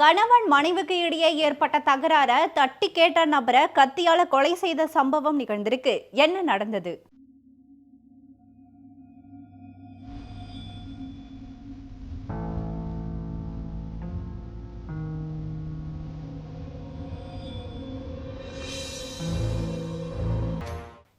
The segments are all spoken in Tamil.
கணவன் மனைவிக்கு இடையே ஏற்பட்ட தகராற தட்டி கேட்ட நபரை கத்தியால கொலை செய்த சம்பவம் நிகழ்ந்திருக்கு. என்ன நடந்தது?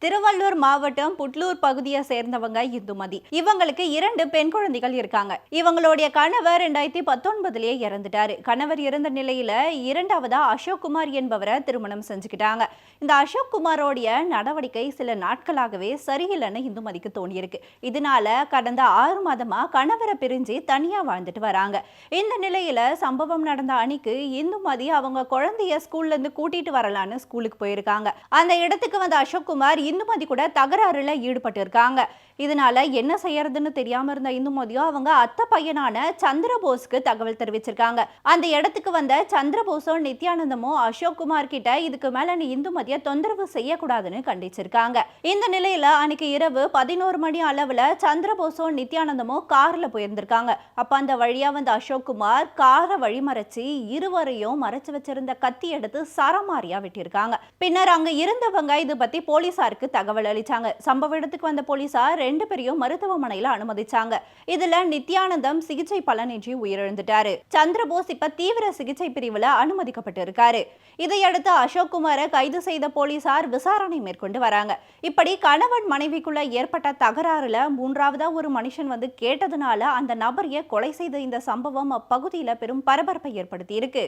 திருவள்ளூர் மாவட்டம் புட்லூர் பகுதியை சேர்ந்தவங்க இந்துமதி. இவங்களுக்கு இரண்டு பெண் குழந்தைகள் இருக்காங்க. இவங்களுடைய கணவர் ரெண்டாயிரத்தி பத்தொன்பதுலயே இறந்துட்டாரு. கணவர் இறந்த நிலையில இரண்டாவதா அசோக் குமார் என்பவரை திருமணம் செஞ்சுக்கிட்டாங்க. இந்த அசோக் குமாரோடைய நடவடிக்கை சில நாட்களாகவே சரியில்லைன்னு இந்துமதிக்கு தோணியிருக்கு. இதனால கடந்த ஆறு மாதமா கணவரை பிரிஞ்சு தனியா வாழ்ந்துட்டு வராங்க. இந்த நிலையில சம்பவம் நடந்த அணிக்கு இந்துமதி அவங்க குழந்தைய ஸ்கூல்ல இருந்து கூட்டிட்டு வரலான்னு ஸ்கூலுக்கு போயிருக்காங்க. அந்த இடத்துக்கு வந்த அசோக் குமார் இந்துமதி கூட தகராறுல ஈடுபட்டு இருக்காங்க இதனால என்ன செய்யறதுன்னு தெரியாம இருந்த இந்து இந்துமதியும் அவங்க அத்தை பையனான சந்திரபோஸ்க்கு தகவல் தெரிவிச்சிருக்காங்க. அந்த இடத்துக்கு வந்த சந்திரபோஸும் நித்யானந்தமும் அசோக் குமார் கிட்ட இதுக்கு மேல நீ இந்துமதியை தொந்தரவு செய்யக்கூடாதுன்னு கண்டிச்சிருக்காங்க. இந்த நிலையில அன்னைக்கு இரவு பதினோரு மணி அளவுல சந்திரபோஸும் நித்யானந்தமும் கார்ல போயிருந்திருக்காங்க. அப்ப அந்த வழியா வந்த அசோக் குமார் காரை வழிமறைச்சு இருவரையும் மறைச்சு வச்சிருந்த கத்தி எடுத்து சரமாரியா வெட்டியிருக்காங்க. பின்னர் அங்க இருந்தவங்க இது பத்தி போலீசாருக்கு தகவல் அளிச்சாங்க. சம்பவ இடத்துக்கு வந்த போலீசார் ரெண்டு பேரையும் மருத்துவமனையில அனுமதிச்சாங்க. இதுல நித்யானந்தம் சிகிச்சை பலனின்றி உயிரிழந்துட்டாரு. சந்திரபோஸ் இப்ப தீவிர சிகிச்சை பிரிவுல அனுமதிக்கப்பட்டு இருக்காரு இதையடுத்து அசோக் குமாரை கைது செய்த போலீசார் விசாரணை மேற்கொண்டு வராங்க. இப்படி கணவன் மனைவிக்குள்ள ஏற்பட்ட தகராறுல மூன்றாவதா ஒரு மனுஷன் வந்து கேட்டதுனால அந்த நபரையே கொலை செய்த இந்த சம்பவம் அப்பகுதியில பெரும் பரபரப்பை ஏற்படுத்தி இருக்கு